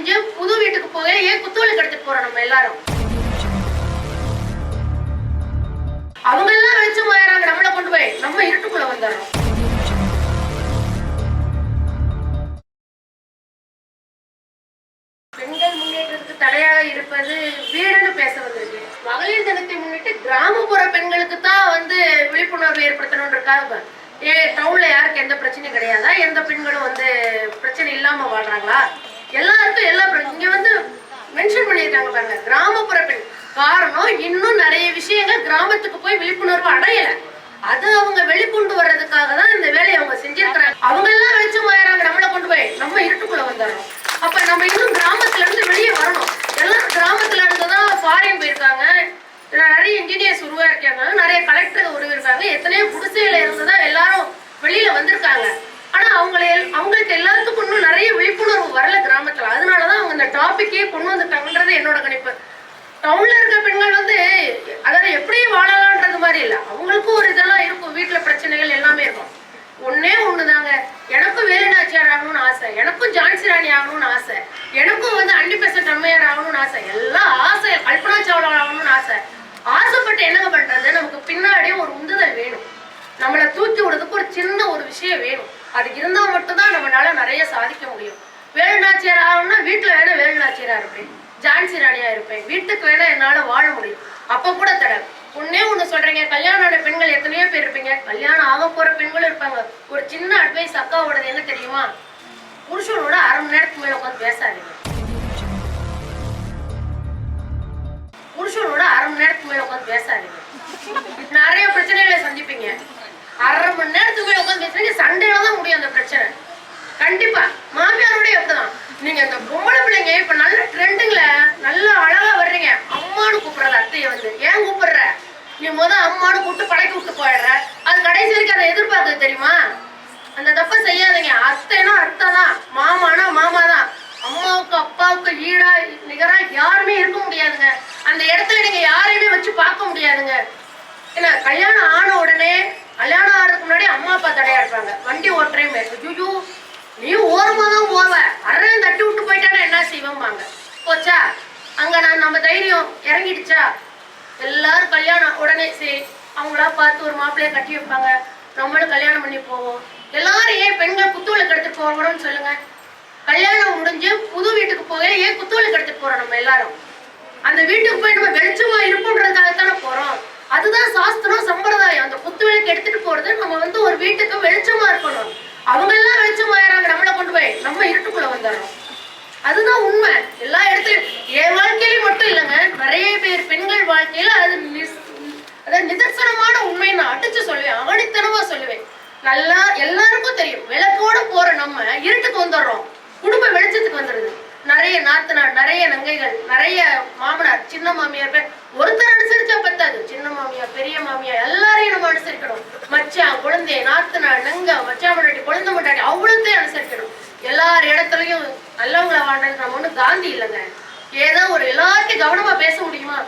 முடிஞ்சு புது வீட்டுக்கு போக ஏன் குத்துவலுக்கு எடுத்துட்டு போறோம் நம்ம எல்லாரும்? அவங்க எல்லாம் வெளிச்சம் போயிடறாங்க நம்மளை கொண்டு போய். நம்ம இருட்டுக்குள்ள வந்துடுறோம். பெண்கள் முன்னேற்றத்துக்கு தடையாக இருப்பது வீடுன்னு பேச வந்திருக்கு. மகளிர் தினத்தை முன்னிட்டு கிராமப்புற பெண்களுக்கு தான் வந்து விழிப்புணர்வு ஏற்படுத்தணுன்றக்காக ஏ டவுன்ல யாருக்கு எந்த பிரச்சனையும் கிடையாதா? எந்த பெண்களும் வந்து பிரச்சனை இல்லாம வாழ்றாங்களா? எல்லாருக்கும் எல்லா இங்க வந்து மென்ஷன் பண்ணியிருக்காங்க பாருங்க கிராமப்புற பெண் காரணம் இன்னும் நிறைய விஷயங்கள் கிராமத்துக்கு போய் விழிப்புணர்வு அடையல. அது அவங்க வெளிக்கொண்டு வர்றதுக்காக தான் இந்த வேலையை அவங்க செஞ்சிருக்கிறாங்க. அவங்க எல்லாம் வெளிச்சம் போயிடறாங்க நம்மளை கொண்டு போய். நம்ம இருட்டுக்குள்ள வந்துடுறோம். அப்ப நம்ம இன்னும் கிராமத்துல இருந்து வெளியே வரணும். எல்லாம் கிராமத்துல இருந்து தான் ஃபாரின் போயிருக்காங்க. நிறைய இன்ஜினியர்ஸ் உருவாக்கியிருக்காங்க நிறைய கலெக்டர் உருவாயிருக்காங்க. எத்தனையோ குடிசையில இருந்து தான் எல்லாரும் வெளியில வந்திருக்காங்க. அவங்கள அவங்களுக்கு எல்லாத்துக்கும் இன்னும் நிறைய விழிப்புணர்வு வரல கிராமத்துல. அதனாலதான் அவங்க இந்த டாபிக்கே கொண்டு வந்துட்டாங்கன்றது என்னோட கணிப்பு. டவுன்ல இருக்க பெண்கள் வந்து அதாவது எப்படி வாழலாம்ன்றது மாதிரி இல்ல. அவங்களுக்கும் ஒரு இதெல்லாம் இருக்கும். வீட்டுல பிரச்சனைகள் எல்லாமே இருக்கும். ஒன்னே ஒண்ணுதாங்க. எனக்கும் வேலுநாச்சியார் ஆகணும்னு ஆசை. எனக்கும் ஜான்சி ராணி ஆகணும்னு ஆசை. எனக்கும் வந்து அண்டி பெசன்ட் அம்மையார் ஆகணும்னு ஆசை. எல்லாம் ஆசை கல்பனா சாவ்லா ஆகணும்னு ஆசை. ஆசைப்பட்டு என்னங்க பண்றது? நமக்கு பின்னாடியே ஒரு உந்துதல் வேணும். நம்மளை தூக்கி விடுறதுக்கு ஒரு சின்ன ஒரு விஷயம் வேணும். அது இருந்தா மட்டும்தான் நம்மளால நிறைய சாதிக்க முடியும். வேலுநாச்சியார் ஆகணும்னா வீட்டுல வேணா வேலுநாச்சியாரா இருப்பேன். ஜான்சி ராணியா இருப்பேன். வீட்டுக்கு வேணா என்னால வாழ முடியும். அப்ப கூட தடை. ஒன்னே ஒண்ணு சொல்றீங்க. கல்யாணம் ஆன பெண்கள் எத்தனையோ பேர் இருப்பீங்க. கல்யாணம் ஆக போற பெண்களும் இருப்பாங்க. ஒரு சின்ன அட்வைஸ் அக்காவோடது என்ன தெரியுமா? புருஷனோட அரை மணி நேரத்துக்கு மேல உட்காந்து பேசாதீங்க. புருஷனோட அரை மணி நேரத்துக்கு மேல உட்காந்து பேசாதீங்க. நிறைய பிரச்சனைகளை சந்திப்பீங்க. அரை மணி நேரத்துக்குள்ள உட்காந்து பேசுறீங்க சண்டையில தான் முடியும் அந்த பிரச்சனை. கண்டிப்பா. மாமியாரோடய அப்படிதான். நீங்க இந்த பொம்பளை பிள்ளைங்க இப்ப நல்ல ட்ரெண்டுங்கள நல்ல அழகா வர்றீங்க. அம்மானு கூப்பிடுறது அத்தைய வந்து. ஏன் கூப்பிடுற? நீ முத அம்மானு கூப்பிட்டு பழக்கி விட்டு போயிடுற. அது கடைசி வரைக்கும் அதை எதிர்பார்க்குது தெரியுமா? அந்த தப்ப செய்யாதீங்க. அத்தைனா அத்தை தான் மாமானா மாமா தான் அம்மாவுக்கு அப்பாவுக்கு ஈடா நிகரா யாருமே இருக்க முடியாதுங்க. அந்த இடத்துல நீங்க யாரையுமே வச்சு பார்க்க முடியாதுங்க. ஏன்னா கல்யாணம் ஆன உடனே கல்யாணம் ஆகிறதுக்கு முன்னாடி அம்மா அப்பா தடையா இருப்பாங்க. வண்டி ஓட்டுறேன் ஐயோ நீ ஓரமாக தான் போவ அரையும் தட்டி விட்டு போயிட்டானா என்ன செய்வோம்பாங்க. போச்சா? அங்க நான் நம்ம தைரியம் இறங்கிடுச்சா? எல்லாரும் கல்யாணம் உடனே சரி அவங்களா பார்த்து ஒரு மாப்பிள்ளைய கட்டி வைப்பாங்க. நம்மளும் கல்யாணம் பண்ணி போவோம். எல்லாரும் ஏன் பெண்கள் குத்துவிளக்கு எடுத்துட்டு போகணும்னு சொல்லுங்க? கல்யாணம் முடிஞ்சு புது வீட்டுக்கு போக ஏன் குத்துவிளக்கு எடுத்துட்டு போறோம் நம்ம எல்லாரும்? அந்த வீட்டுக்கு போய் நம்ம வெளிச்சமா இருப்போன்றதுக்காகத்தானே போறோம். அதுதான் சாஸ்திரம் சம்பிரதாயம். அந்த குத்து விளக்கு எடுத்துட்டு போறது நம்ம வந்து ஒரு வீட்டுக்கு வெளிச்சமா இருக்கணும். அவங்க எல்லாம் வெளிச்சமாயிறாங்க நம்மளை கொண்டு போய். நம்ம இருட்டுக்குள்ள வந்துடுறோம். அதுதான் உண்மை. எல்லா இடத்துலயும் என் வாழ்க்கையிலும் மட்டும் இல்லைங்க நிறைய பேர் பெண்கள் வாழ்க்கையில அது அதாவது நிதர்சனமான உண்மையை நான் அடிச்சு சொல்லுவேன். ஆணித்தனமா சொல்லுவேன். நல்லா எல்லாருக்கும் தெரியும். விளக்கோட போற நம்ம இருட்டுக்கு வந்துடுறோம். குடும்ப வெளிச்சத்துக்கு வந்துடுது. நிறைய நாத்தனார் நிறைய நங்கைகள் நிறைய மாமனார் சின்ன மாமியார் ஒருத்தர் அனுசரிச்சா பத்தாது சின்ன மாமியார் பெரிய மாமியார் எல்லாரையும் நம்ம அனுசரிக்கணும். மச்சான் குழந்தை நாத்தனா நங்க மச்சான் முன்னாடி குழந்தை முன்னாடி அவ்வளோத்தையும் அனுசரிக்கணும். எல்லார் இடத்துலயும் நல்லவங்களை வாழ்றது நம்ம ஒண்ணு காந்தி இல்லைங்க. ஏதோ ஒரு எல்லார்ட்டையும் கவனமா பேச முடியுமா?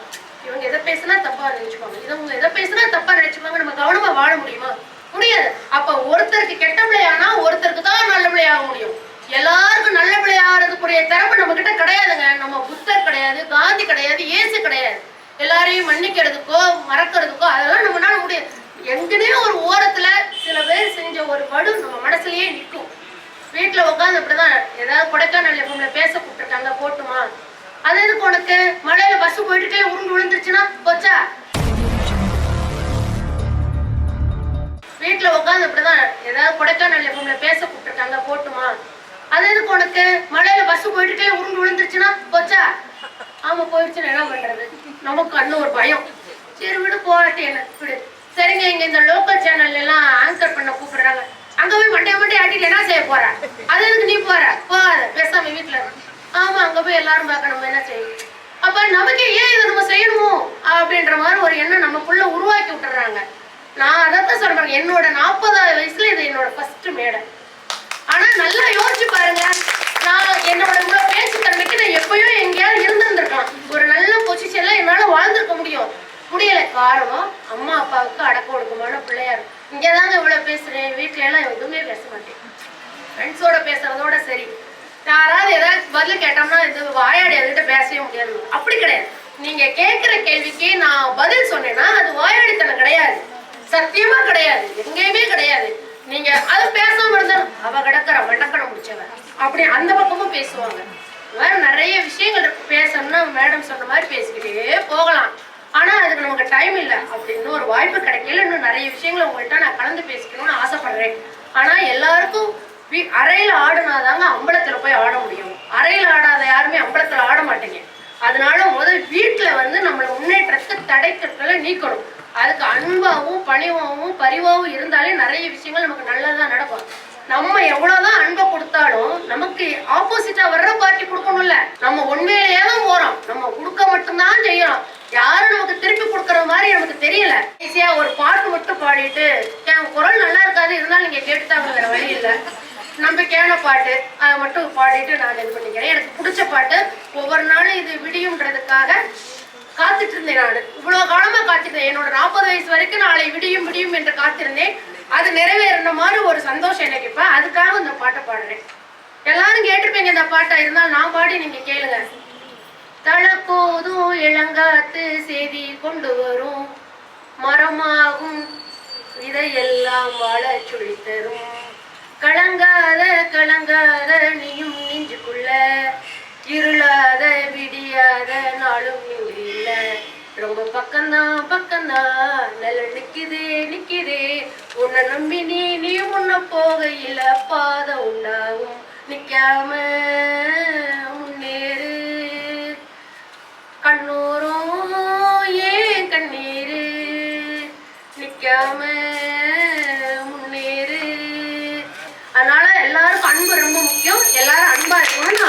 இவங்க எதை பேசினா தப்பா நினைச்சுப்பாங்க. இவங்க எதை பேசினா தப்பா நினைச்சுப்பாங்க நம்ம கவனமா வாழ முடியுமா முடியாது அப்ப ஒருத்தருக்கு கெட்ட பிள்ளையானா ஒருத்தருக்கு தான் நல்ல பிள்ளையாக முடியும் எல்லாருக்கும் நல்ல பிள்ளையாகிறதுக்குரிய திறமை நம்ம கிட்ட கிடையாதுங்க நம்ம புத்தர் கிடையாது காந்தி கிடையாது இயேசு கிடையாது யாரையும் மன்னிக்கிறதுக்கோ மறக்கிறதுக்கோ அதெல்லாம் நம்மளால முடியாது. எங்கனையும் ஒரு ஓரத்துல சில பேர் செஞ்ச ஒரு வடு நம்ம மனசுலயே நிற்கும் வீட்டுல உட்காந்து அப்படிதான் ஏதாவது கொடைக்கானல் எப்பவுமே பேச கூப்பிட்டுருக்காங்க போட்டுமா? அது எதுக்கு உனக்கு? மழையில பஸ் போயிட்டு உருண்டு விழுந்துருச்சுன்னா போச்சா? வீட்டுல உட்காந்து அப்படிதான் ஏதாவது கொடைக்கானல் எப்பவுமே பேச கூப்பிட்டுருக்காங்க போட்டுமா? அது எதுக்கு உனக்கு? மழையில பஸ் போயிட்டு உருண்டு விழுந்துருச்சுன்னா போச்சா? ஆமா போயிடுச்சுன்னு என்ன பண்றது? நமக்கு அண்ணன் ஒரு பயம். சரி விடு போகட்டும் என்ன விடு. சரிங்க இங்க இந்த லோக்கல் சேனல் எல்லாம் ஆங்கர் பண்ண கூப்பிடுறாங்க. அங்க போய் மண்டே மண்டே ஆட்டிட்டு என்ன செய்ய போற? அது எதுக்கு நீ போற? போகாத பேசாம வீட்டுல ஆமா அங்க போய் எல்லாரும் பார்க்க நம்ம என்ன செய்யும் அப்ப நமக்கு ஏன் இதை நம்ம செய்யணுமோ? அப்படின்ற மாதிரி ஒரு எண்ணம் நமக்குள்ள உருவாக்கி விட்டுறாங்க. நான் அதைத்தான் சொல்றேன். என்னோட நாற்பதாவது வயசுல இது என்னோட ஃபர்ஸ்ட் மேடை. ஆனா நல்லா யோசிச்சு பாருங்க நான் என்னோட இவ்வளவு பேச்சு தன்மைக்கு நான் எப்பயோ எங்கேயாவது இருந்திருந்திருக்கலாம் ஒரு நல்ல பொசிஷன்ல என்னால வாழ்ந்திருக்க முடியும் முடியல அம்மா அப்பாவுக்கு அடக்க ஒடுக்கமான பிள்ளையார் இங்கதாங்க இவ்வளவு பேசுறேன். வீட்ல எல்லாம் எதுவுமே பேச மாட்டேன். ஃப்ரெண்ட்ஸோட பேசுறதோட சரி. யாராவது ஏதாவது பதில் கேட்டோம்னா பேசவே முடியாது. அப்படி கிடையாது. நீங்க கேட்கிற கேள்விக்கு நான் பதில் சொன்னேன்னா அது வாயாடித்தனம் கிடையாது. சத்தியமா கிடையாது. எங்கேயுமே கிடையாது. நீங்க அது பேசாம இருந்தாலும் அவ கிடக்குற மண்டக்கடை முடிச்சவ. அப்படி அந்த பக்கமும் பேசுவாங்க. வேற நிறைய விஷயங்கள் பேசணும்னா மேடம் சொன்ன மாதிரி பேசிக்கிட்டே போகலாம். ஆனா அதுக்கு நமக்கு டைம் இல்லை அப்படி இன்னும் ஒரு வாய்ப்பு கிடைக்கல. இன்னும் நிறைய விஷயங்களை உங்கள்கிட்ட நான் கலந்து பேசிக்கணும்னு ஆசைப்படுறேன். ஆனா எல்லாருக்கும் வீ- அறையில ஆடுனாதாங்க அம்பலத்துல போய் ஆட முடியும். அறையில ஆடாத யாருமே அம்பலத்துல ஆட மாட்டீங்க. அதனால முதல் வீட்டுல வந்து நம்மள முன்னேற்றத்துக்கு தடைக்கற்களை நீக்கணும். அதுக்கு அன்பாகவும் பணிவாகவும் பரிவாகவும் இருந்தாலே நிறைய விஷயங்கள் நமக்கு நல்லதா நடக்கும். நம்ம எவ்வளவுதான் அன்பை கொடுத்தாலும் நமக்கு ஆப்போசிட்டா வர்ற பார்ட்டி கொடுக்கணும்ல. நம்ம உண்மையிலேயே தான் போறோம். நம்ம கொடுக்க மட்டும்தான் செய்யறோம். யாரும் நமக்கு திருப்பி கொடுக்கற மாதிரி நமக்கு தெரியல. ஈஸியா ஒரு பாட்டு மட்டும் பாடிட்டு என் குரல் நல்லா இருக்காது இருந்தாலும் நீங்க கேட்டுட்டாங்க வழி இல்லை. நம்பிக்கையான பாட்டு. அதை மட்டும் பாடிட்டு நான் இது பண்ணிக்கிறேன். எனக்கு பிடிச்ச பாட்டு ஒவ்வொரு நாளும் இது விடியும்ன்றதுக்காக காத்துட்டு இருந்தேன் நான். இவ்வளவு காலமா காத்திருந்தேன். என்னோட நாற்பது வயசு வரைக்கும் நாளை விடியும் விடியும் என்று காத்திருந்தேன். அது நிறைவேறின மாதிரி ஒரு சந்தோஷம் எனக்கு இப்ப. அதுக்காக இந்த பாட்டை பாடுறேன். எல்லாரும் கேட்டிருப்பீங்க இந்த பாட்டை. இருந்தாலும் நான் பாடி நீங்க கேளுங்க. தளப்போதும் இளங்காத்து செய்தி கொண்டு வரும். மரமாகும் இதையெல்லாம் வாழ சொல்லி தரும். கலங்காத கலங்காத நீயும் நெஞ்சுக்குள்ள. இருளாத விடியாத நாளும் இங்கு இல்ல. ரொம்ப பக்கம்தான் பக்கம்தான் நல்ல நிக்குதே நிக்குதே. உன்னை நம்பி நீ நீ உன்ன போகையில பாதை உண்டாகும். நிக்காம எல்லாரும் அன்பா இருக்கணும்னு